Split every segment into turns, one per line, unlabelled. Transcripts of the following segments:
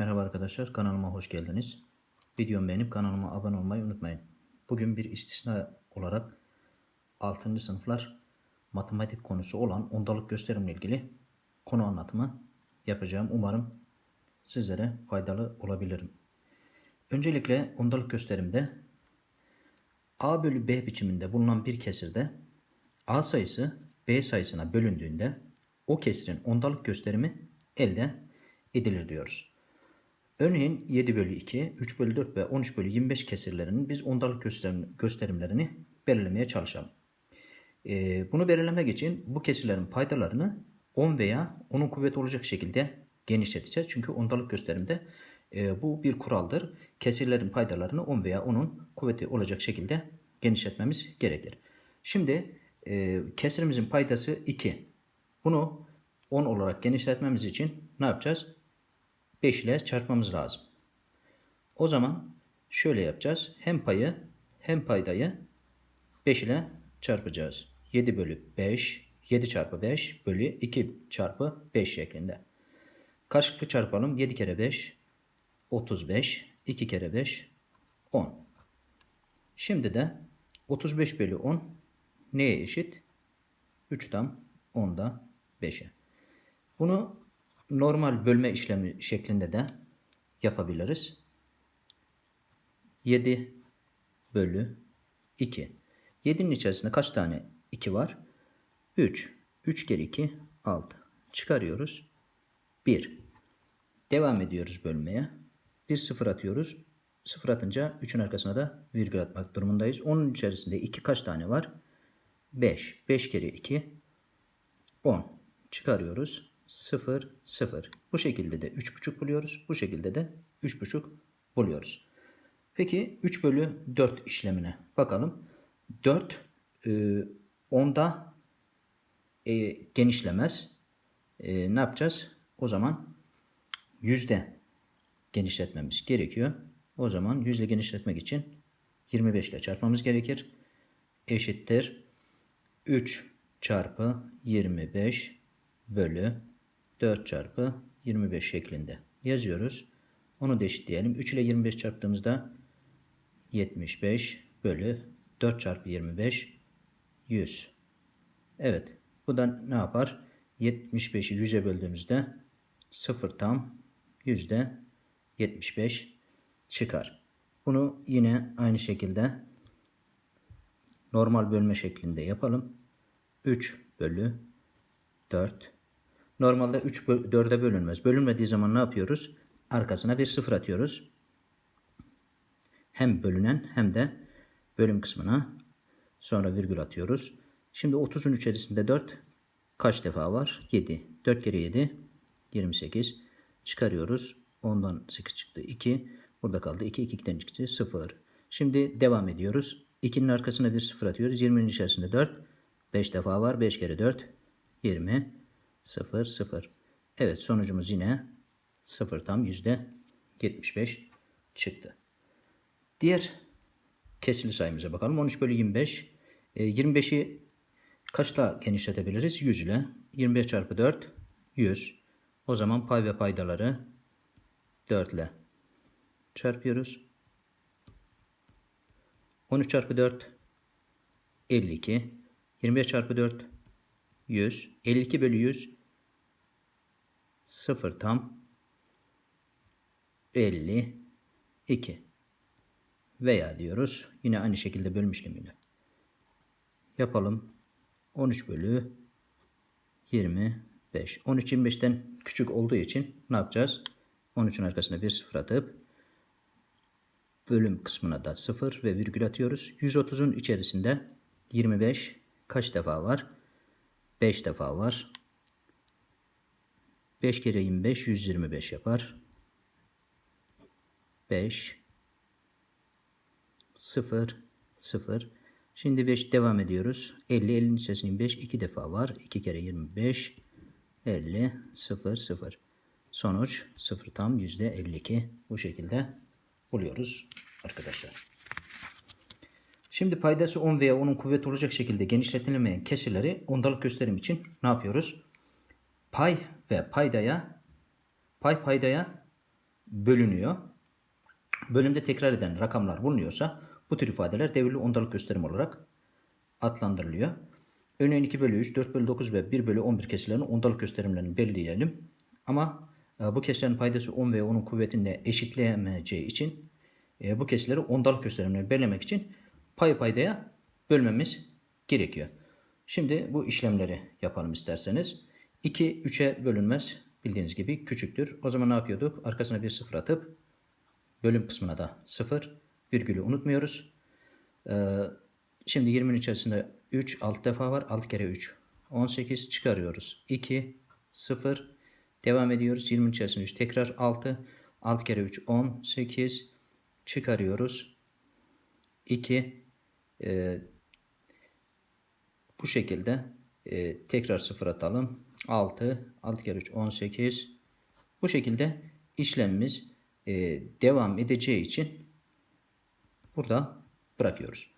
Merhaba arkadaşlar, kanalıma hoş geldiniz. Videomu beğenip kanalıma abone olmayı unutmayın. Bugün bir istisna olarak 6. sınıflar matematik konusu olan ondalık gösterimle ilgili konu anlatımı yapacağım. Umarım sizlere faydalı olabilirim. Öncelikle ondalık gösterimde A bölü B biçiminde bulunan bir kesirde A sayısı B sayısına bölündüğünde o kesirin ondalık gösterimi elde edilir diyoruz. Örneğin 7 bölü 2, 3 bölü 4 ve 13 bölü 25 kesirlerinin biz ondalık gösterim, gösterimlerini belirlemeye çalışalım. Ee, bunu belirlemek için bu kesirlerin paydalarını 10 veya 10'un kuvveti olacak şekilde genişleteceğiz. Çünkü ondalık gösterimde e, bu bir kuraldır. Kesirlerin paydalarını 10 veya 10'un kuvveti olacak şekilde genişletmemiz gerekir. Şimdi e, kesirimizin paydası 2. Bunu 10 olarak genişletmemiz için ne yapacağız? 5 ile çarpmamız lazım. O zaman şöyle yapacağız. Hem payı hem paydayı 5 ile çarpacağız. 7 bölü 5, 7 çarpı 5 bölü 2 çarpı 5 şeklinde. Karşılıklı çarpalım. 7 kere 5, 35. 2 kere 5, 10. Şimdi de 35 bölü 10 neye eşit? 3 tam 10'da 5'e. Bunu normal bölme işlemi şeklinde de yapabiliriz. 7 bölü 2. 7'nin içerisinde kaç tane 2 var? 3. 3 kere 2 6. Çıkarıyoruz. 1. Devam ediyoruz bölmeye. Bir sıfır atıyoruz. Sıfır atınca 3'ün arkasına da virgül atmak durumundayız. Onun içerisinde 2 kaç tane var? 5. 5 kere 2 10. Çıkarıyoruz. 0, 0. Bu şekilde de 3,5 buluyoruz. Bu şekilde de 3,5 buluyoruz. Peki 3 bölü 4 işlemine bakalım. 4 e, onda e, genişlemez. E, ne yapacağız? O zaman yüzde genişletmemiz gerekiyor. O zaman yüzde genişletmek için 25 ile çarpmamız gerekir. Eşittir 3 çarpı 25 bölü 4 çarpı 25 şeklinde yazıyoruz. Onu da eşitleyelim. 3 ile 25 çarptığımızda 75 bölü 4 çarpı 25 100. Evet. Bu da ne yapar? 75'i 100'e böldüğümüzde 0 tam yüzde 75 çıkar. Bunu yine aynı şekilde normal bölme şeklinde yapalım. 3 bölü 4. Normalde 3 4'e bölünmez. Bölünmediği zaman ne yapıyoruz? Arkasına bir sıfır atıyoruz. Hem bölünen hem de bölüm kısmına sonra virgül atıyoruz. Şimdi 30'un içerisinde 4 kaç defa var? 7. 4 kere 7 28. Çıkarıyoruz. 10'dan 8 çıktı 2. Burada kaldı 2. 2 2'den çıktı 0. Şimdi devam ediyoruz. 2'nin arkasına bir sıfır atıyoruz. 20'nin içerisinde 4. 5 defa var. 5 kere 4 20 0 0. Evet sonucumuz yine 0 tam yüzde 75 çıktı. Diğer kesili sayımıza bakalım. 13 bölü 25. E, 25'i kaçla genişletebiliriz? 100 ile. 25 çarpı 4 100. O zaman pay ve paydaları 4 ile çarpıyoruz. 13 çarpı 4 52. 25 çarpı 4 100. 52 bölü 100 0 tam 52 veya diyoruz. Yine aynı şekilde bölüm işlemiyle yapalım. 13 bölü 25. 13 25'ten küçük olduğu için ne yapacağız? 13'ün arkasına bir sıfır atıp bölüm kısmına da 0 ve virgül atıyoruz. 130'un içerisinde 25 kaç defa var? 5 defa var. 5 kere 25 125 yapar. 5 0 0 Şimdi 5 devam ediyoruz. 50 50'nin içerisinde 5 2 defa var. 2 kere 25 50 0 0. Sonuç 0 tam %52 bu şekilde buluyoruz arkadaşlar. Şimdi paydası 10 veya 10'un kuvveti olacak şekilde genişletilemeyen kesirleri ondalık gösterim için ne yapıyoruz? Pay ve paydaya pay paydaya bölünüyor. Bölümde tekrar eden rakamlar bulunuyorsa bu tür ifadeler devirli ondalık gösterim olarak adlandırılıyor. Örneğin 2 bölü 3, 4 bölü 9 ve 1 bölü 11 kesirlerini ondalık gösterimlerini belirleyelim. Ama e, bu kesirlerin paydası 10 ve onun kuvvetinde eşitleyemeyeceği için e, bu kesirleri ondalık gösterimlerini belirlemek için pay paydaya bölmemiz gerekiyor. Şimdi bu işlemleri yapalım isterseniz. 2 3'e bölünmez. Bildiğiniz gibi küçüktür. O zaman ne yapıyorduk? Arkasına bir sıfır atıp bölüm kısmına da sıfır virgülü unutmuyoruz. Ee, şimdi 20'nin içerisinde 3 6 defa var. 6 kere 3 18 çıkarıyoruz. 2 0 devam ediyoruz. 20'nin içerisinde 3 tekrar 6 6 kere 3 18 çıkarıyoruz. 2 e, bu şekilde e, tekrar sıfır atalım. 6, 6 kere 3, 18. Bu şekilde işlemimiz e, devam edeceği için burada bırakıyoruz.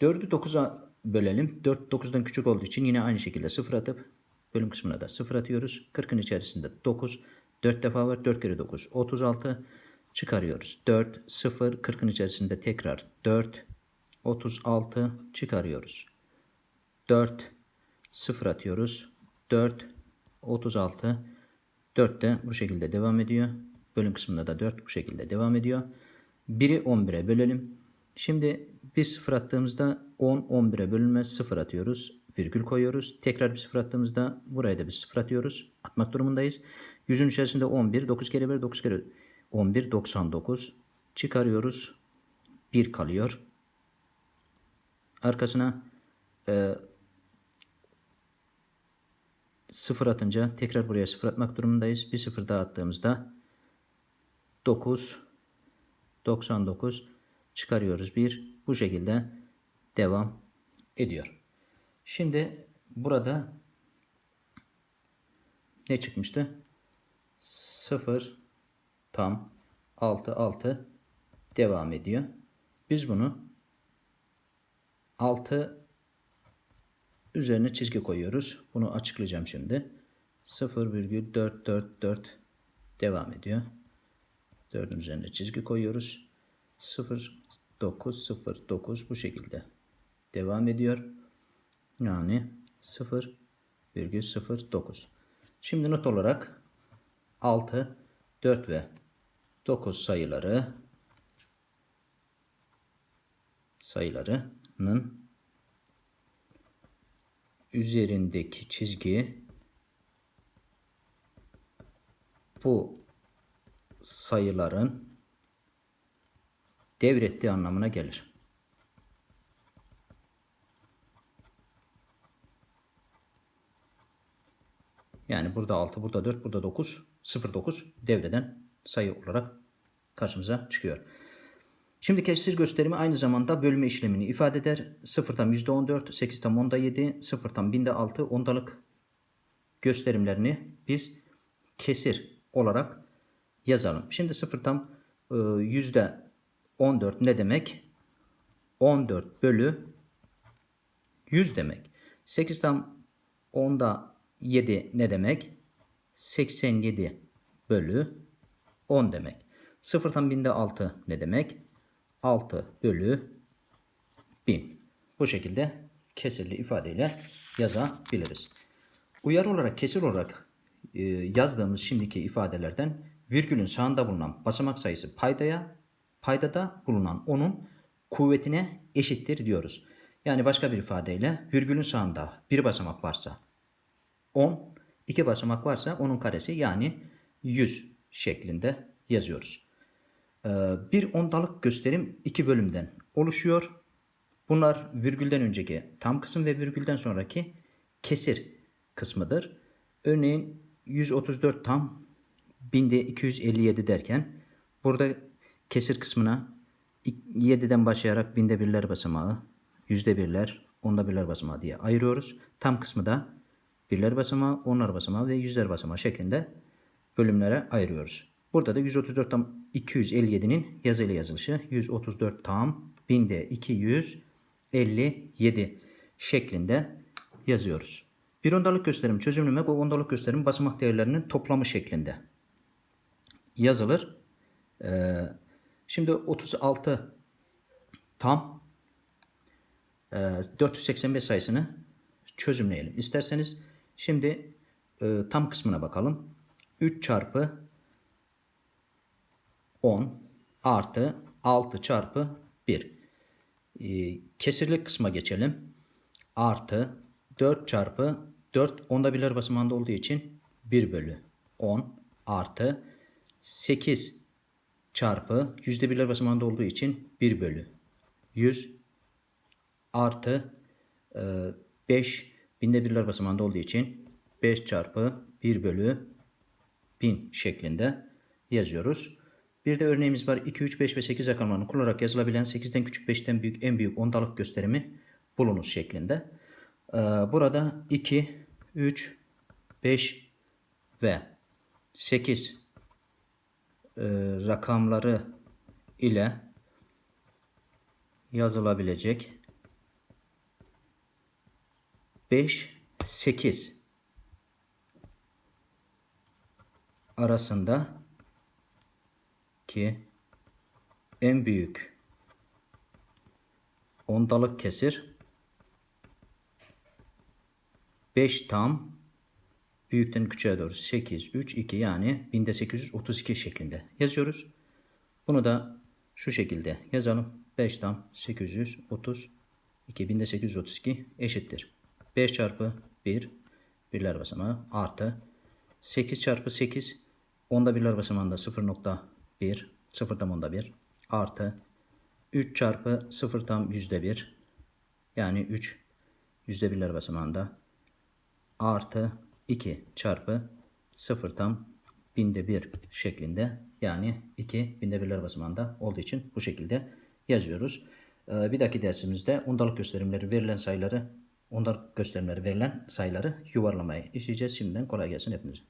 4'ü 9'a bölelim. 4 9'dan küçük olduğu için yine aynı şekilde sıfır atıp bölüm kısmına da sıfır atıyoruz. 40'ın içerisinde 9. 4 defa var. 4 kere 9 36. Çıkarıyoruz. 4 0 40'ın içerisinde tekrar 4 36 çıkarıyoruz. 4 0 atıyoruz. 4 36 4 de bu şekilde devam ediyor. Bölüm kısmında da 4 bu şekilde devam ediyor. 1'i 11'e bölelim. Şimdi bir sıfır attığımızda 10 11'e bölünmez 0 atıyoruz. Virgül koyuyoruz. Tekrar bir sıfır attığımızda buraya da bir sıfır atıyoruz. Atmak durumundayız. Yüzün içerisinde 11 9 kere 1 9 kere 11 99 çıkarıyoruz. 1 kalıyor. Arkasına e, sıfır atınca tekrar buraya sıfır atmak durumundayız. Bir sıfır daha attığımızda 9 99 çıkarıyoruz. Bir bu şekilde devam ediyor. Şimdi burada ne çıkmıştı? 0 tam 6 6 devam ediyor. Biz bunu 6 üzerine çizgi koyuyoruz. Bunu açıklayacağım şimdi. 0,444 devam ediyor. 4'ün üzerine çizgi koyuyoruz. 0,909 bu şekilde devam ediyor. Yani 0,09. Şimdi not olarak 6, 4 ve 9 sayıları sayılarının üzerindeki çizgi bu sayıların devrettiği anlamına gelir. Yani burada 6, burada 4, burada 9, 0,9 devreden sayı olarak karşımıza çıkıyor. Şimdi kesir gösterimi aynı zamanda bölme işlemini ifade eder. 0 tam %14, 8 tam onda 7, 0 tam binde 6 ondalık gösterimlerini biz kesir olarak yazalım. Şimdi 0 tam e, %14 ne demek? 14 bölü 100 demek. 8 tam onda 7 ne demek? 87 bölü 10 demek. 0 tam binde 6 ne demek? 6 bölü 1000. Bu şekilde kesirli ifadeyle yazabiliriz. Uyarı olarak kesir olarak e, yazdığımız şimdiki ifadelerden virgülün sağında bulunan basamak sayısı paydaya, paydada bulunan onun kuvvetine eşittir diyoruz. Yani başka bir ifadeyle virgülün sağında bir basamak varsa 10, iki basamak varsa onun karesi yani 100 şeklinde yazıyoruz. Ee, bir ondalık gösterim iki bölümden oluşuyor. Bunlar virgülden önceki tam kısım ve virgülden sonraki kesir kısmıdır. Örneğin 134 tam binde 257 derken burada kesir kısmına 7'den başlayarak binde birler basamağı, yüzde birler, onda birler basamağı diye ayırıyoruz. Tam kısmı da birler basamağı, onlar basamağı ve yüzler basamağı şeklinde bölümlere ayırıyoruz. Burada da 134 tam 257'nin yazıyla yazılışı 134 tam binde 257 şeklinde yazıyoruz. Bir ondalık gösterim çözümlemek o ondalık gösterim basamak değerlerinin toplamı şeklinde yazılır. Ee, şimdi 36 tam e, 485 sayısını çözümleyelim. İsterseniz şimdi e, tam kısmına bakalım. 3 çarpı 10 artı 6 çarpı 1. Ee, kesirli kısma geçelim. Artı 4 çarpı 4 onda birler basamağında olduğu için 1 bölü 10 artı 8 çarpı yüzde birler basamağında olduğu için 1 bölü 100 artı e, 5 binde birler basamağında olduğu için 5 çarpı 1 bölü 1000 şeklinde yazıyoruz. Bir de örneğimiz var. 2, 3, 5 ve 8 rakamlarını kullanarak yazılabilen 8'den küçük 5'ten büyük en büyük ondalık gösterimi bulunuz şeklinde. Ee, burada 2, 3, 5 ve 8 e, rakamları ile yazılabilecek 5, 8 arasında ki en büyük ondalık kesir 5 tam büyükten küçüğe doğru 8 3 2 yani 1832 şeklinde yazıyoruz. Bunu da şu şekilde yazalım. 5 tam 832 1832 eşittir. 5 çarpı 1 birler basamağı artı 8 çarpı 8 onda birler basamağında 0.1 0 tam onda 1 artı 3 çarpı 0 tam yüzde 1 yani 3 yüzde birler basamağında artı 2 çarpı 0 tam binde 1 şeklinde yani 2 binde birler basamağında olduğu için bu şekilde yazıyoruz. Ee, Bir dahaki dersimizde ondalık gösterimleri verilen sayıları ondalık gösterimleri verilen sayıları yuvarlamayı işleyeceğiz. Şimdiden kolay gelsin hepinize.